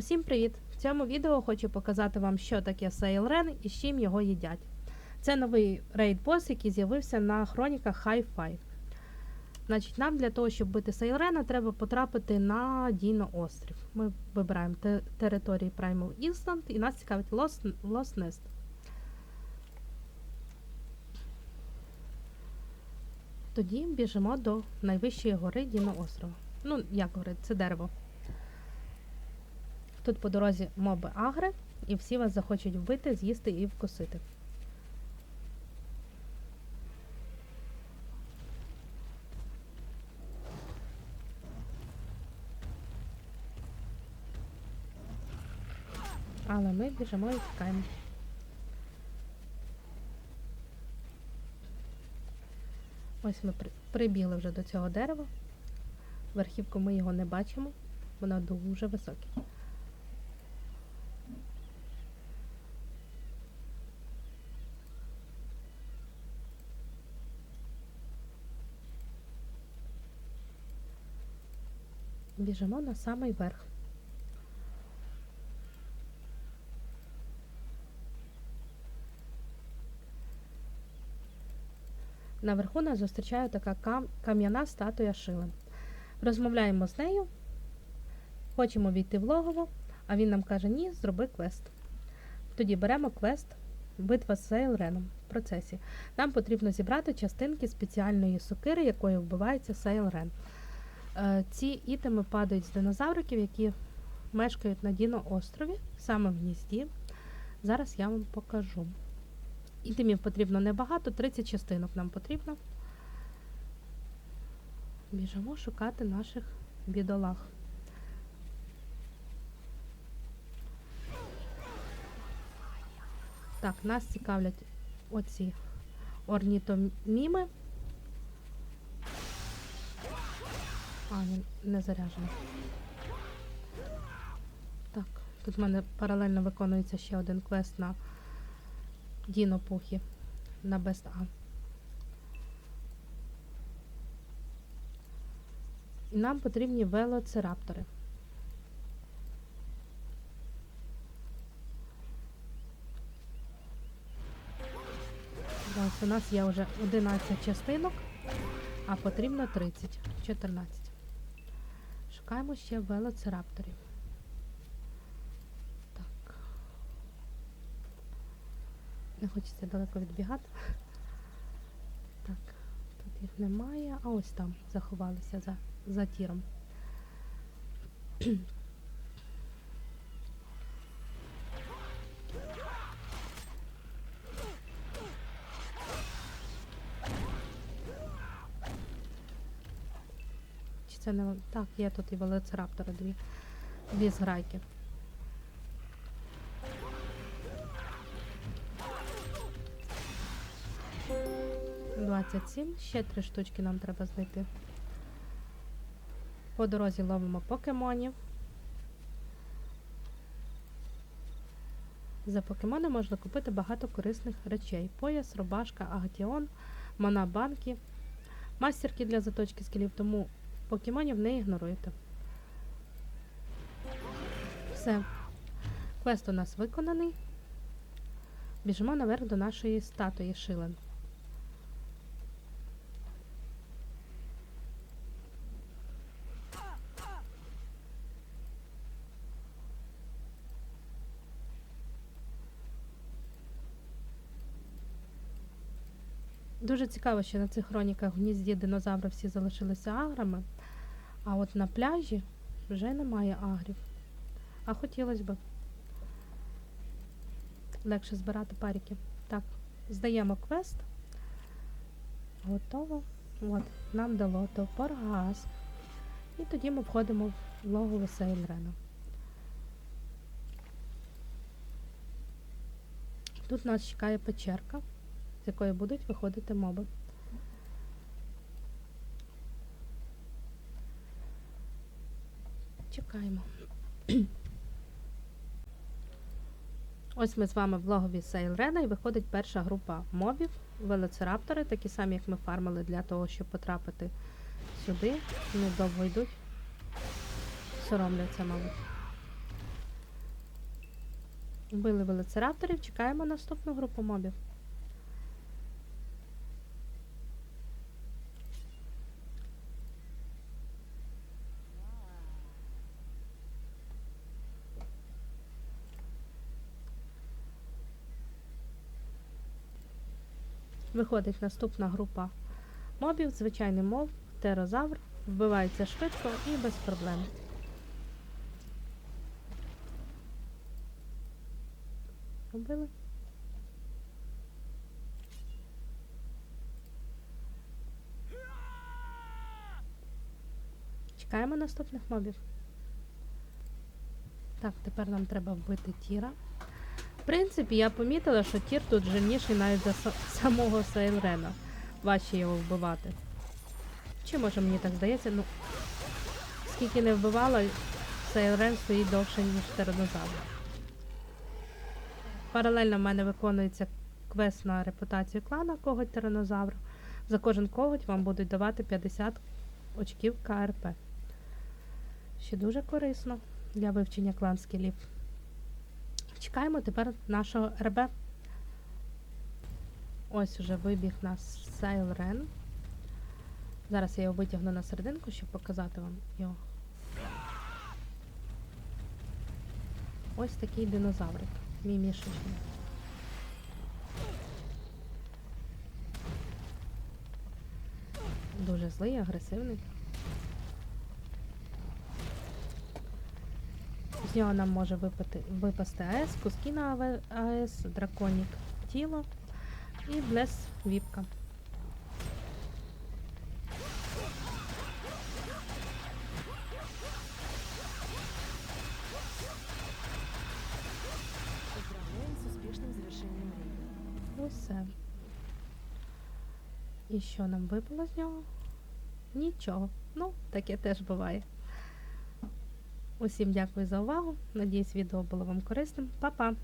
Усім привіт! В цьому відео хочу показати вам, що таке Сейлрен і з чим його їдять. Це новий рейд-бос, який з'явився на хроніках Hi-Fi. Значить, нам для того, щоб бити Сейлрена, треба потрапити на Діно острів. Ми вибираємо те- території Primal Instant і нас цікавить Lost, Lost Nest. Тоді біжимо до найвищої гори Діно острова. Ну, як гори, це дерево. Тут по дорозі моби агри, і всі вас захочуть вбити, з'їсти і вкусити. Але ми біжимо і тікаємо. Ось ми прибігли вже до цього дерева. Верхівку ми його не бачимо, воно дуже високе. Біжимо на самий верх. Наверху нас зустрічає така кам'яна статуя Шила. Розмовляємо з нею, хочемо війти в логово, а він нам каже: ні, зроби квест. Тоді беремо квест Битва з Сейлреном в процесі. Нам потрібно зібрати частинки спеціальної сокири, якою вбивається Сейлрен. Е, Ці ітеми падають з динозавриків, які мешкають на Діно острові, саме в гнізді. Зараз я вам покажу. Ітемів потрібно небагато, 30 частинок нам потрібно. Біжимо шукати наших бідолах. Так, нас цікавлять оці орнітоміми. А, він не заряджений. Так, тут в мене паралельно виконується ще один квест на Діно Пухі на Best A. І нам потрібні велоцираптори. Ось у нас є вже 11 частинок, а потрібно 30, 14. Шукаємо ще велоцирапторів. Так. Не хочеться далеко відбігати. Так, тут їх немає, а ось там заховалися за, за тіром. Це не так, є тут і велоцираптори дві, дві зграйки. Двадцять сім. Ще три штучки нам треба знайти. По дорозі ловимо покемонів. За покемони можна купити багато корисних речей: пояс, рубашка, агатіон, монабанки, мастерки для заточки скелів, тому покемонів не ігноруйте. Все. Квест у нас виконаний. Біжимо наверх до нашої статуї Шилен. Дуже цікаво, що на цих хроніках в гнізді динозаври всі залишилися аграми, а от на пляжі вже немає агрів. А хотілося б легше збирати паріки. Так, здаємо квест. Готово. От, нам дало топор газ. І тоді ми входимо в логово Сейлрена. Тут нас чекає печерка, з якої будуть виходити моби. Чекаємо. Ось ми з вами в логові Сейлрена і виходить перша група мобів, велоцираптори, такі самі, як ми фармили для того, щоб потрапити сюди. Вони довго йдуть. Соромляться, мабуть. Вбили велоцирапторів, чекаємо наступну групу мобів. Виходить наступна група мобів, звичайний мов, терозавр, вбивається швидко і без проблем. Убили. Чекаємо наступних мобів. Так, тепер нам треба вбити Тіра. Принципі, я помітила, що Тір тут жирніший навіть за самого Сейлрена. Важче його вбивати. Чи може мені так здається? Ну, скільки не вбивала, Сейлрен стоїть довше, ніж тиранозавр. Паралельно в мене виконується квест на репутацію клана коготь тиранозавру. За кожен коготь вам будуть давати 50 очків КРП. Що дуже корисно для вивчення клан скілів. Чекаємо тепер нашого РБ. Ось уже вибіг нас Сейлрен. Зараз я його витягну на серединку, щоб показати вам його. Ось такий динозаврик. Мій мішечний. Дуже злий, агресивний. З нього нам може випати, випасти АЕС, куски на АЕС, драконік тіло і блес віпка. Рейда. Усе. І що нам випало з нього? Нічого. Ну, таке теж буває. Усім дякую за увагу. Надіюсь, відео було вам корисним. Па-па!